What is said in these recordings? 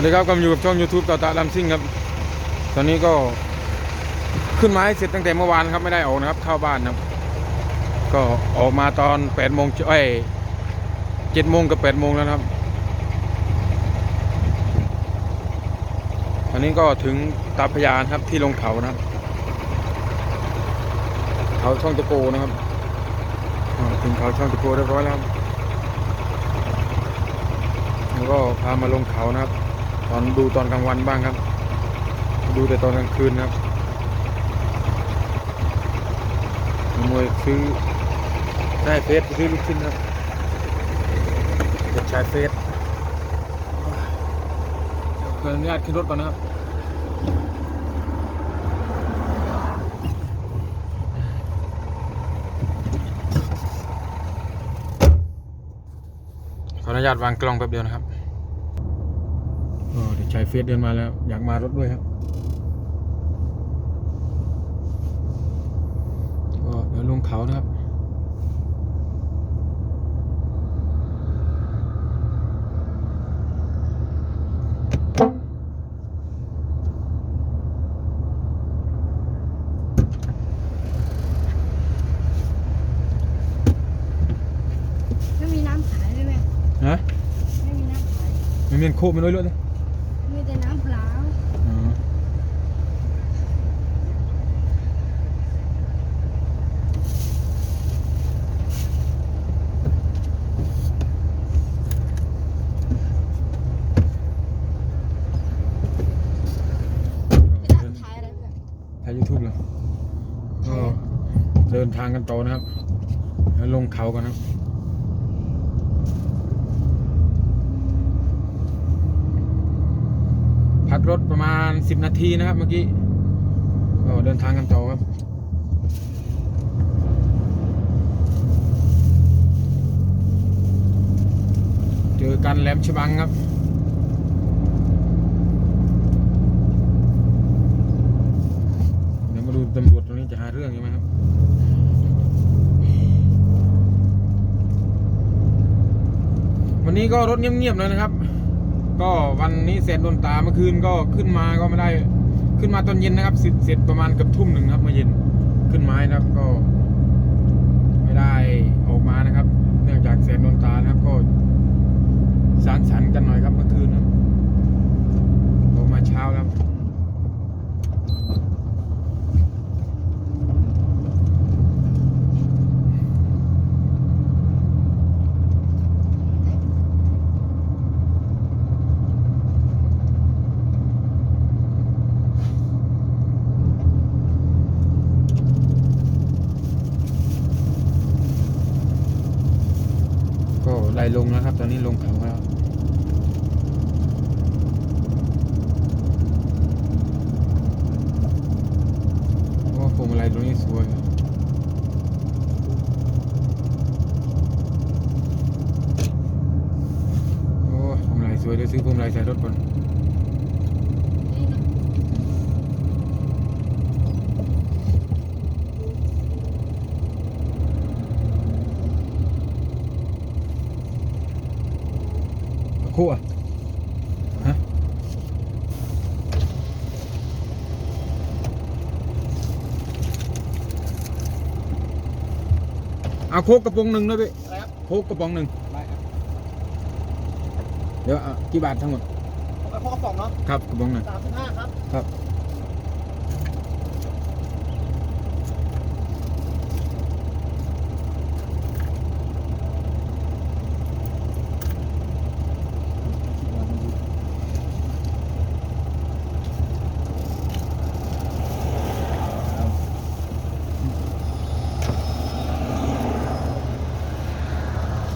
วัสดีครับกำลังอยู่กับช่อง YouTube ต่อตาลำซิ่งครับ ตอนนี้ก็ขึ้นไม้เสร็จตั้งแต่เมื่อวานครับไม่ได้ออกนะครับ เข้าบ้านนะครับ ก็ออกมาตอน8โมงเอ้ย7โมงกับ8โมงแล้วครับ ตอนนี้ก็ถึงตาพยานครับที่ลงเขานะครับ เขาช่องตะโกนะครับถึงเขาช่องตะโกเรียบร้อยแล้วแล้วก็พามาลงเขานะครับ ตอนดูตอนกลางวันบ้างครับ ดูแต่ตอนกลางคืนนะครับมวยซื้อได้เฟสซื้อลูกชิ้นครับเด็กชายเฟสเพื่ออนุญาตขึ้นรถก่อนนะครับขออนุญาตวางกล้องแป๊บเดียวนะครับ ชายเฟสเดินมาแล้ว อยากมารถด้วยครับ ก็เดี๋ยวลงเขานะครับไม่มีน้ำขายด้วยไหมฮะไม่มีน้ำขายไม่มีโคบไม่รู้เลยเลย มีแต่น้ำเปล่า อ๋อเดิน ขายอะไรเนี่ย ถ่ายยูทูบเลยก็เดิน ทางกันต่อนะครับ แล้วลงเขากันนะครับพักรถประมาณ 10 นาทีนะครับเมื่อกี้ก็เดินทางกันต่อครับเจอกันแหลมฉบังครับ เดี๋ยวมาดูตำรวจตรงนี้จะหาเรื่องใช่ไหมครับ วั นี้ก็รถเงียบๆเลยนะครับ ก็วันนี้เสร็จโดนตาเมื่อคืนก็ขึ้นมาก็ไม่ได้ขึ้นมาตอนเย็นนะครับเสร็จเสร็จประมาณเกือบทุ่มหนึ่งครับเมื่อเย็นขึ้นไม้นะครับก็ ไม่ได้ออกมานะครับ เนื่องจากเสร็จโดนตานะครับ ก็สารสันกันหน่อยครับเมื่อคืนครับออกมาเช้าครับ ก็ไลงแล้วครับ ตอนนี้ลงเขาแล้วโอ้พวงมาลัยตรงนี้สวยโอ้พวงมาลัยสวยเดี๋ยวซื้อพวงมาลัยใส่รถก่อน คู่อะฮะ เอาโคกกระป๋องหนึ่งด้วยพี่อะไรครับโคกกระป๋องหนึ่งได้ครับเดี๋ยวเอากี่บาททั้งหมดผมกับพ่อกระป๋องเนาะครับกระป๋องหนึ่งสามสิบห้าครับครับ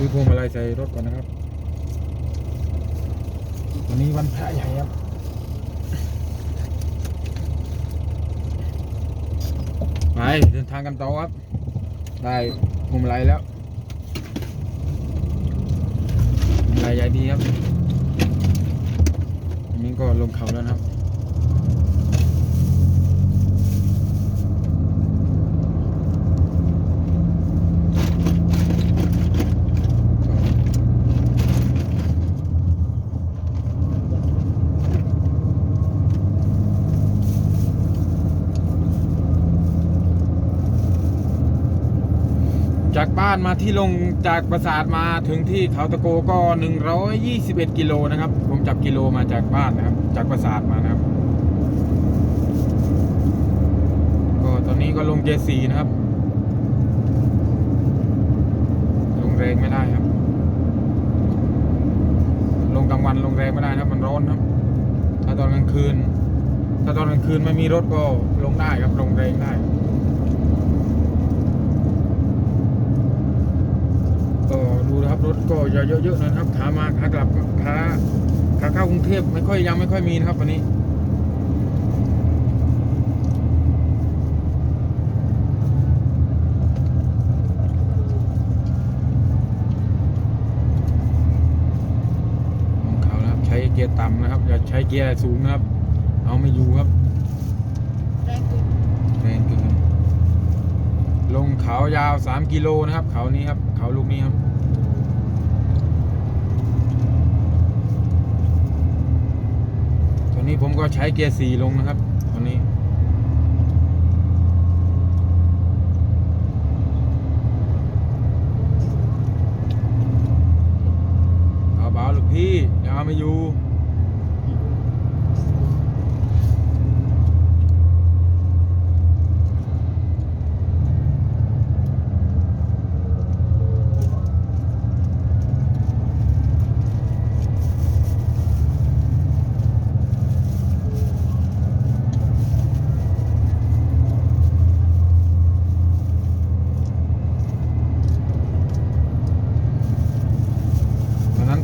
ซื้อพวงมาลัยใส่รถก่อนนะครับ วันนี้วันพระใหญ่ครับไปเดินทางกันต่อครับ ได้พวงมาลัยแล้วพวงมาลัยใหญ่ดีครับอันนี้ก็ลงเขาแล้วนะครับ จานมาที่ลงจากปราสาทมาถึงที่เขาตะโกก็ 121 กิโลนะครับ ผมจับกิโลมาจากบ้านนะครับ จากปราสาทมานะครับ ก็ตอนนี้ก็ลงเจสีนะครับ ลงแรงไม่ได้ครับ ลงกลางวันลงแรงไม่ได้นะครับ มันร้อนครับ ถ้าตอนกลางคืน ถ้าตอนกลางคืนไม่มีรถก็ลงได้ครับ ลงแรงได้ ก็ดูนะค รับรถก็เยอะๆนะครับขามาขากลับขาขาเข้ากรุงเทพไม่ค่อยยังไม่ค่อยมีนะครับวันนี้ของเขานะครับใช้เกียร์ต่ำนะครับอย่าใช้เกียร์สูงนะครับ เอาไม่อยู่ครับแรงขึ้นแรงเกินลงเขายาว 3 กิโลนะครับ เขานี้ครับ เขาลูกนี้ครับ ตอนนี้ผมก็ใช้เกียร์สี่ลงนะครับวันนี้เอาเบาลูกพี่อย่าเอาไม่อยู่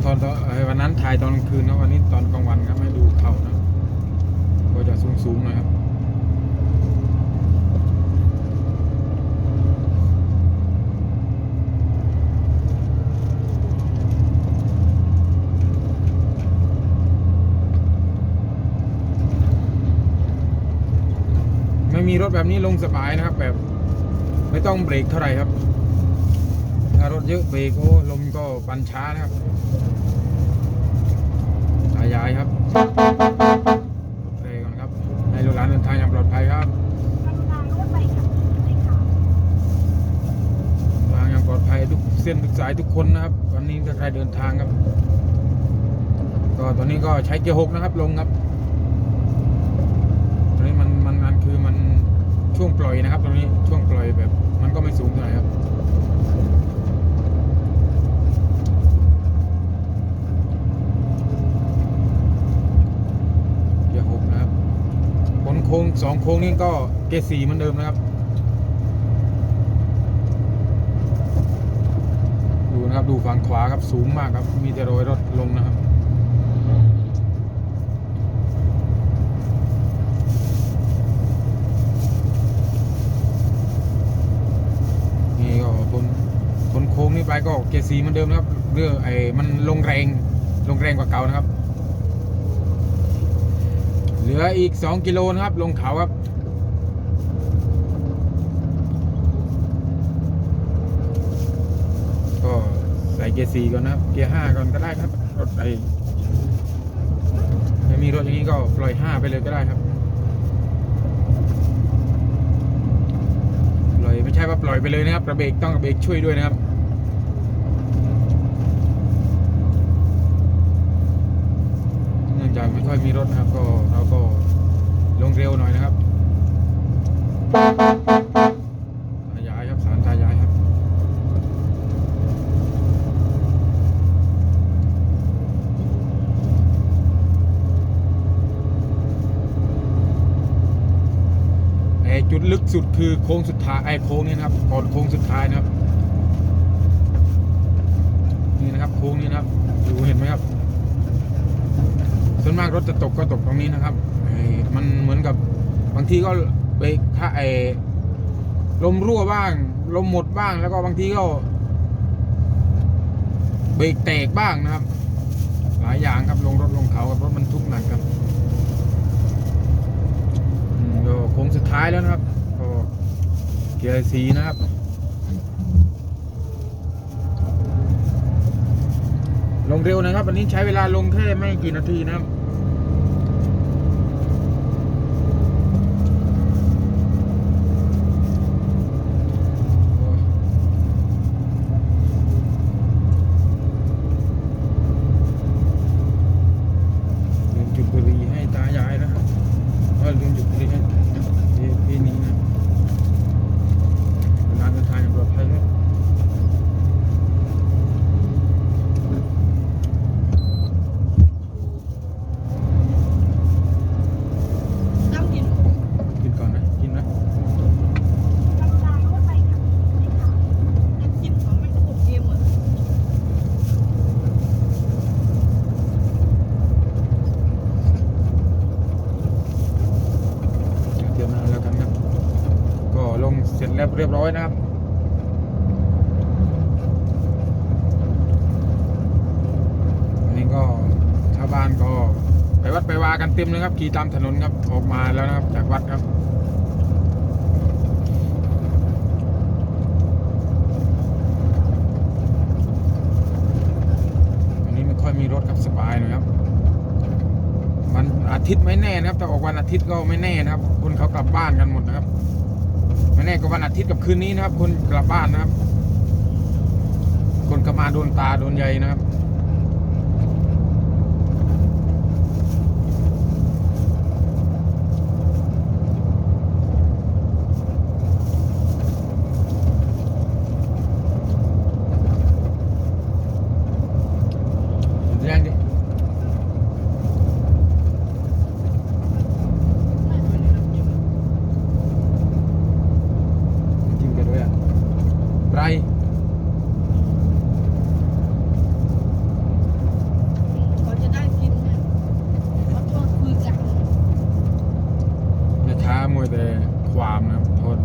วันตอนวันนั้นถ่ายตอนกลางคืนนะวันนี้ตอนกลางวันครับให้ดูเขานะก็จะสูงสูงๆหน่อยครับไม่มีรถแบบนี้ลงสบายนะครับ แบบ ไม่ต้องเบรกเท่าไหร่ครับ ถ้ารถเยอะเบรกโอ้ลมก็ปันช้านะครับ ยยายครับเบรกก่อนครับให้ลูกหลานเดินทางอย่างปลอดภัยครับทางอย่างปลอดภัยทุกเส้นทุกสายทุกคนนะครับวันนี้ถ้าใครเดินทางครับก็ตอนนี้ก็ใช้เกียร์หกนะครับลงครับตอนนี้มันมันมันคือมันช่วงปล่อยนะครับตรงนี้ช่วงปล่อยแบบ มันก็ไม่สูงเท่าไหร่ครับ เกียร์หกนะครับผล โค้งสองโค้งนี้ก็เกียร์สี่เหมือนเดิมนะครับ ดูนะครับดูฝั่งขวาครับสูงมากครับ มีแต่รอยรถลงนะครับนี่ก็บนบนโค้งนี้ไปก็เกียร์สีเหมือนเดิมนะครับ เรื่องไอ้มันลงแรงลงแรงกว่าเก่านะครับ เหลืออีก 2 กิโลนะครับ ลงเขาครับ ก็ใส่เกียร์สี่ก่อนนะครับ เกียร์ห้าก่อนก็ได้ครับ รถไอไม่มีรถอย่างนี้ก็ปล่อยห้าไปเลยก็ได้ครับ ปล่อยไม่ใช่ว่าปล่อยไปเลยนะครับกระเบรกต้องกระเบรกช่วยด้วยนะครับ เนื่องจากไม่ ค่อยมีรถนะครับก็เราก็ลงเร็วหน่อยนะครับทายายครับสารทายายครับ ไอจุดลึกสุดคือโค้งสุดท้ายไอโค้งนี้นะครับก่อนโค้งสุดท้ายนะครับ นี่นะครับโค้งนี้นะครับดูเห็นไหมครับ มากรถจะตกก็ตกตรงนี้นะครับมันเหมือนกับบางทีก็เบรกถ้าไอลมรั่วบ้าง ลมหมดบ้างแล้วก็บางทีก็เบรกแตกบ้างนะครับ หลายอย่างครับลงรถลงเขากับรถบรรทุกหนักครับอืมก็โค้งสุดท้ายแล้วนะครับก็เกียร์สีนะครับลงเร็วนะครับวันนี้ใช้เวลาลงแค่ไม่กี่นาทีนะครับโอ้ย เรียบร้อยนะครับ อันนี้ก็ชาวบ้านก็ไปวัดไปวากันเต็มเลยครับขี่ตามถนนครับออกมาแล้วนะครับ จากวัดครับวันนี้ไม่ค่อยมีรถครับสบายหน่อยครับ วันอาทิตย์ไม่แน่นะครับ แต่ออกวันอาทิตย์ก็ไม่แน่นะครับ คนเขากลับบ้านกันหมดนะครับ ไม่แน่ก็วันอาทิตย์กับคืนนี้นะครับ คนกลับบ้านนะครับ คนก็มาโดนตาโดนใยนะครับ แรงดิจิ้มกันด้วยอะไร เขาจะได้กินไงเขาชวนคุยกัน ไม่ช้ามวยแต่ความนะโทษ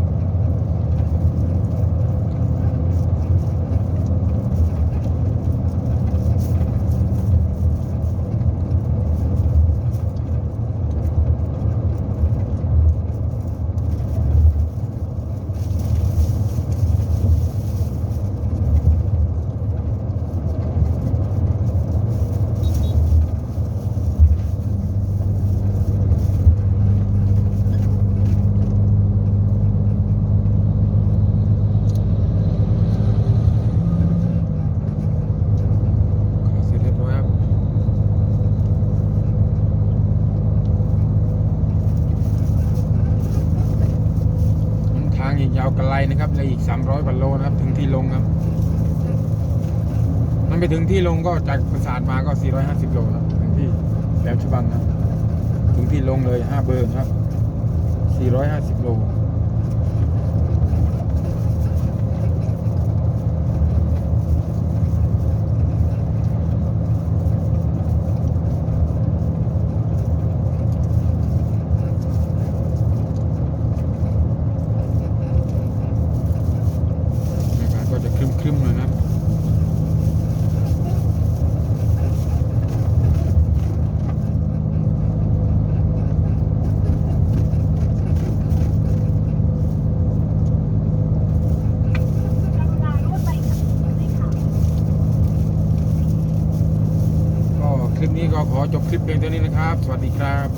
เสร็จเรียบร้อยครับ ทางอีกยาวไกล สามร้อยก300กว่าโลนะครับ ถึงที่ลงครับมันไปถึงที่ลงก็จากประสาทมาก็450โลครับถึงที่แหลมฉบังครับ ถึงที่ลงเลย5เบอร์ครับ450โลอาสิบโล จะครึมๆหน่อยนะครับกำลังรถไปค่ะในข่าวก็คลิปนี้ก็ขอจบคลิปเพียงเท่านี้นะครับ สวัสดีครับ